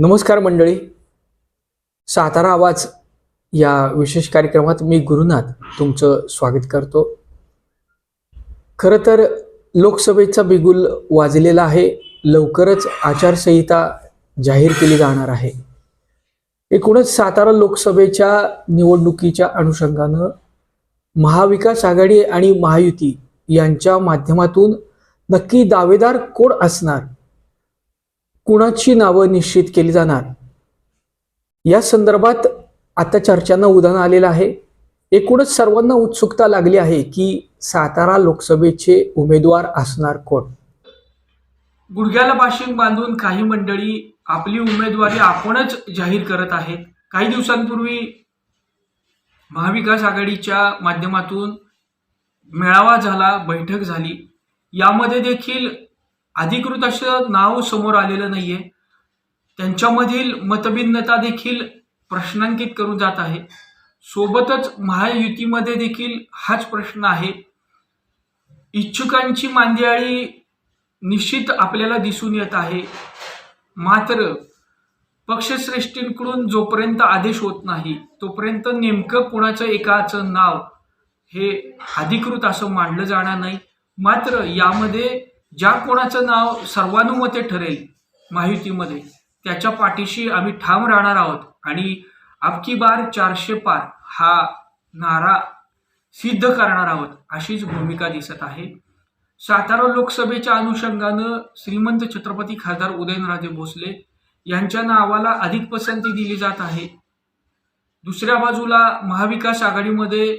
नमस्कार मंडळी. सातारा आवाज या विशेष कार्यक्रमात मी गुरुनाथ तुमचं स्वागत करतो. खरं तर लोकसभेचा बिगुल वाजलेला आहे. लवकरच आचारसंहिता जाहीर केली जाणार आहे. एकूणच सातारा लोकसभेच्या निवडणुकीच्या अनुषंगानं महाविकास आघाडी आणि महायुती यांच्या माध्यमातून नक्की दावेदार कोण असणार? कुणाची नावं निश्चित केली जाणार? या संदर्भात आता चर्चांना उदाहरण आलेलं आहे. एकूणच सर्वांना उत्सुकता लागली आहे की सातारा लोकसभेचे उमेदवार असणार कोण? गुडघ्याला बाशिंग बांधून काही मंडळी आपली उमेदवारी आपणच जाहीर करत आहेत. काही दिवसांपूर्वी महाविकास आघाडीच्या माध्यमातून मेळावा झाला बैठक झाली. यामध्ये देखील अधिकृत असं नाव समोर आलेलं नाहीये. त्यांच्यामधील मतभिन्नता देखील प्रश्नांकित करून जात आहे. सोबतच महायुतीमध्ये देखील हाच प्रश्न आहे. इच्छुकांची मांदियाळी निश्चित आपल्याला दिसून येत आहे. मात्र पक्षश्रेष्ठींकडून जोपर्यंत आदेश होत नाही तोपर्यंत नेमकं कुणाचं एकाचं नाव हे अधिकृत असं मांडलं जाणार नाही. मात्र यामध्ये ज्या कोणाचं नाव सर्वानुमते ठरेल माहितीमध्ये त्याच्या पाठीशी आम्ही ठाम राहणार आहोत आणि अबकी बार चारशे पार हा नारा सिद्ध करणार आहोत अशीच भूमिका दिसत आहे. सातारा लोकसभेच्या अनुषंगानं श्रीमंत छत्रपती खासदार उदयनराजे भोसले यांच्या नावाला अधिक पसंती दिली जात आहे. दुसऱ्या बाजूला महाविकास आघाडीमध्ये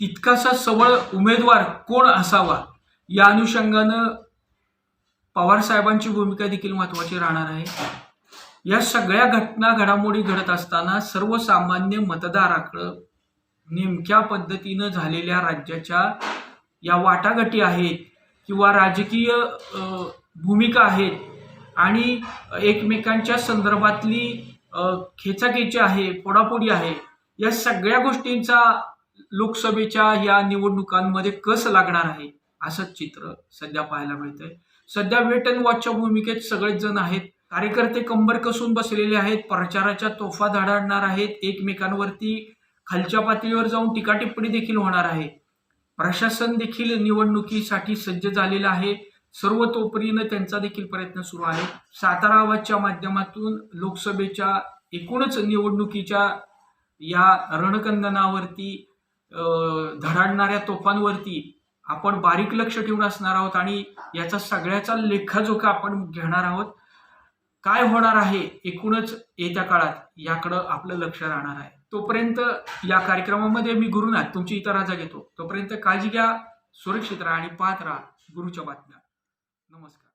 तितकासा सबळ उमेदवार कोण असावा? या अनुषंगानं पवार साहेबांची भूमिका देखील महत्वाची राहणार आहे. या सगळ्या घटना घडामोडी घडत असताना सर्वसामान्य मतदाराकडं नेमक्या पद्धतीनं झालेल्या राज्याच्या या वाटाघटी आहेत किंवा राजकीय भूमिका आहेत आणि एकमेकांच्या संदर्भातली खेचाखेची आहे फोडाफोडी आहे या सगळ्या गोष्टींचा लोकसभेच्या या निवडणुकांमध्ये कस लागणार आहे? असंच चित्र सध्या पाहायला मिळतंय. सध्या वेट अँड वॉचच्या भूमिकेत सगळेच जण आहेत. कार्यकर्ते कंबर कसून बसलेले आहेत. प्रचाराच्या तोफा धडाडणार आहेत. एकमेकांवरती खालच्या पातळीवर जाऊन टीकाटिप्पणी देखील होणार आहे. प्रशासन देखील निवडणुकीसाठी सज्ज झालेलं आहे. सर्व तोपरीनं त्यांचा देखील प्रयत्न सुरू आहे. सातारा आवाजच्या माध्यमातून लोकसभेच्या एकूणच निवडणुकीच्या या रणकंदनावरती धडाडणाऱ्या तोफांवरती आपण बारीक लक्ष ठेवून असणार आहोत आणि याचा सगळ्याचा लेखाजोखा आपण घेणार आहोत. काय होणार आहे एकूणच येत्या काळात याकडं आपलं लक्ष राहणार आहे. तोपर्यंत या कार्यक्रमामध्ये मी गुरुनाथ तुमची इतर राजा घेतो. तोपर्यंत काळजी घ्या सुरक्षित राहा आणि पाहत राहा गुरुच्या बातम्या. नमस्कार.